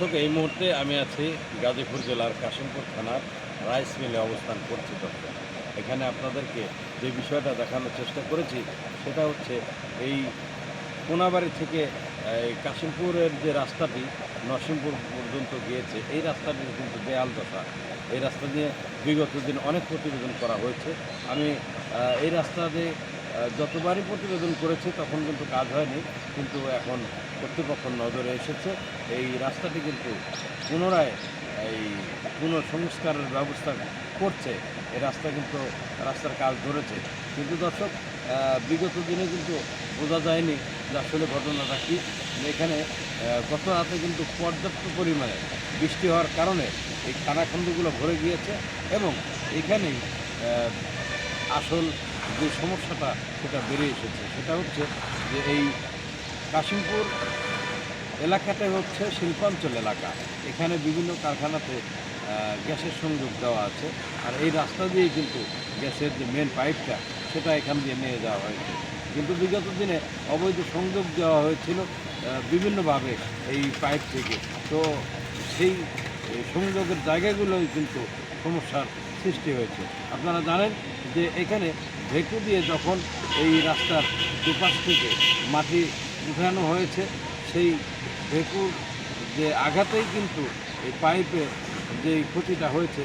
দর্শক, এই মুহূর্তে আমি আছি গাজীপুর জেলার কাশিমপুর থানার রাইস মিলে অবস্থান করছি দর্শক। এখানে আপনাদেরকে যে বিষয়টা দেখানোর চেষ্টা করেছি, সেটা হচ্ছে এই কোনাবাড়ি থেকে কাশিমপুরের যে রাস্তাটি নরসিংপুর পর্যন্ত গিয়েছে, এই রাস্তাটি কিন্তু বেয়াল দশা। এই রাস্তা দিয়ে বিগত দিন অনেক প্রতিবেদন করা হয়েছে। আমি এই রাস্তা দিয়ে যতবারই প্রতিবেদন করেছে, তখন কিন্তু কাজ হয়নি, কিন্তু এখন কর্তৃপক্ষ নজরে এসেছে। এই রাস্তাটি কিন্তু পুনরায় এই পুনঃসংস্কারের ব্যবস্থা করছে। এই রাস্তা কিন্তু রাস্তার কাজ ধরেছে। কিন্তু দর্শক বিগত দিনে কিন্তু বোঝা যায়নি যে আসলে ঘটনাটা কী। এখানে গত রাতে কিন্তু পর্যাপ্ত পরিমাণে বৃষ্টি হওয়ার কারণে এই খানাখন্দগুলো ভরে গিয়েছে এবং এখানেই আসল যে সমস্যাটা সেটা বেড়ে এসেছে, সেটা হচ্ছে যে এই কাশিমপুর এলাকাটাই হচ্ছে শিল্পাঞ্চল এলাকা। এখানে বিভিন্ন কারখানাতে গ্যাসের সংযোগ দেওয়া আছে। আর এই রাস্তা দিয়েই কিন্তু গ্যাসের যে মেন পাইপটা সেটা এখান দিয়ে নিয়ে যাওয়া হয়েছে। কিন্তু বিগত দিনে অবৈধ সংযোগ দেওয়া হয়েছিল বিভিন্নভাবে এই পাইপ থেকে। তো সেই সংযোগের জায়গাগুলোই কিন্তু সমস্যার সৃষ্টি হয়েছে। আপনারা জানেন যে এখানে ভেকু দিয়ে যখন এই রাস্তার দুপাশ থেকে মাটি উঠানো হয়েছে, সেই ভেকুর যে আঘাতেই কিন্তু এই পাইপে যে ক্ষতিটা হয়েছে,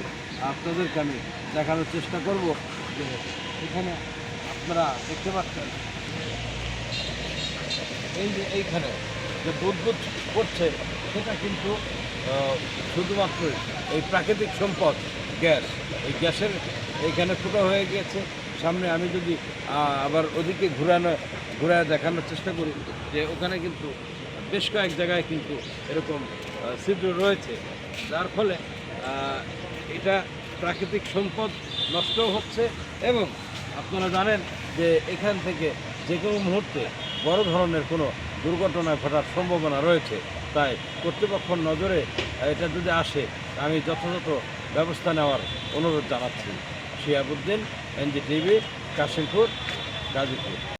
আপনাদেরকে আমি দেখানোর চেষ্টা করব যে এখানে আপনারা দেখতে পাচ্ছেন এই যে এইখানে যে বুদবুদ করছে, সেটা কিন্তু শুধুমাত্র এই প্রাকৃতিক সম্পদ গ্যাস। এই গ্যাসের এইখানে ফুটো হয়ে গিয়েছে। সামনে আমি যদি আবার ওদিকে ঘুরানো, ঘুরায় দেখানোর চেষ্টা করি যে ওখানে কিন্তু বেশ কয়েক জায়গায় কিন্তু এরকম ছিদ্র রয়েছে। যার ফলে এটা প্রাকৃতিক সম্পদ নষ্ট হচ্ছে এবং আপনারা জানেন যে এখান থেকে যে কোনো মুহূর্তে বড় ধরনের কোনো দুর্ঘটনা ঘটার সম্ভাবনা রয়েছে। তাই কর্তৃপক্ষ নজরে এটা যদি আসে, আমি যথাযথ ব্যবস্থা নেওয়ার অনুরোধ জানাচ্ছি। শিয়াবুদ্দিন এনজিটিভি, কাশিমপুর, গাজীপুর।